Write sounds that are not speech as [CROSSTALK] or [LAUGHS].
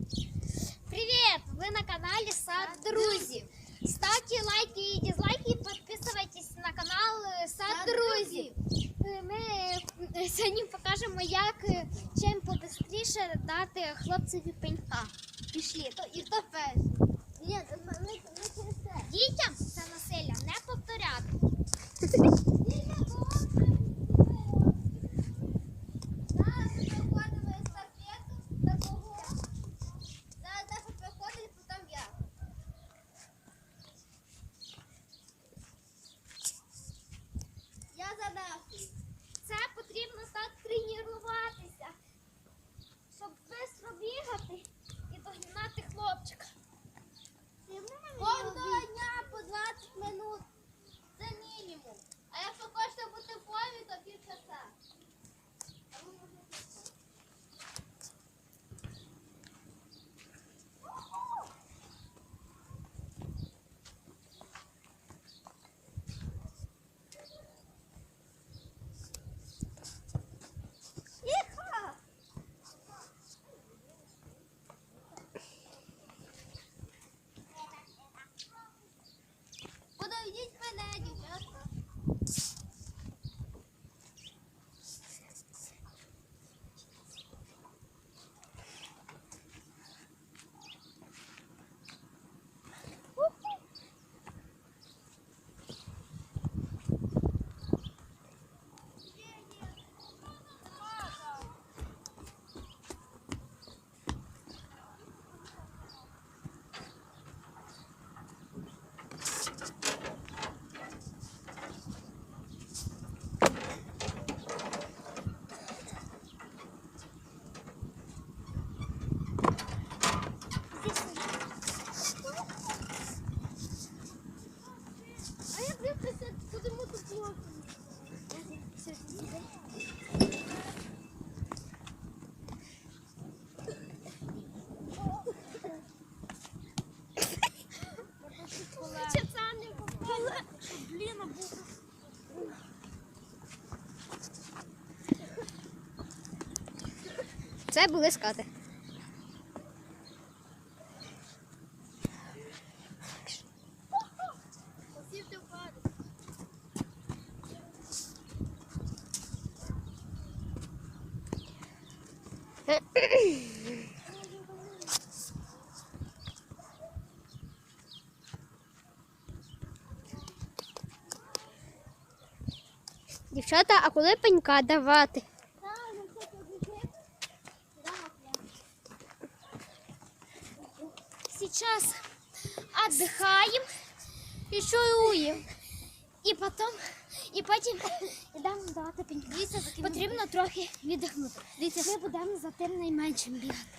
Привет! Вы на канале Сад Друзів. Ставьте лайки и дизлайки, подписывайтесь на канал е, Сад Друзів. Е, Ми е, [LAUGHS] сьогодні покажемо, як чим побыстріше дати хлопцеві пенька. Пішли, і то перше. Ні, так тренуватися, Це були скати. Дівчата, а коли пенька давати? Сейчас отдыхаем и шуруем. І потім, і потім йдемо давати пенька. Потрібно трохи віддихнути. Ми будемо за тим найменшим бігати.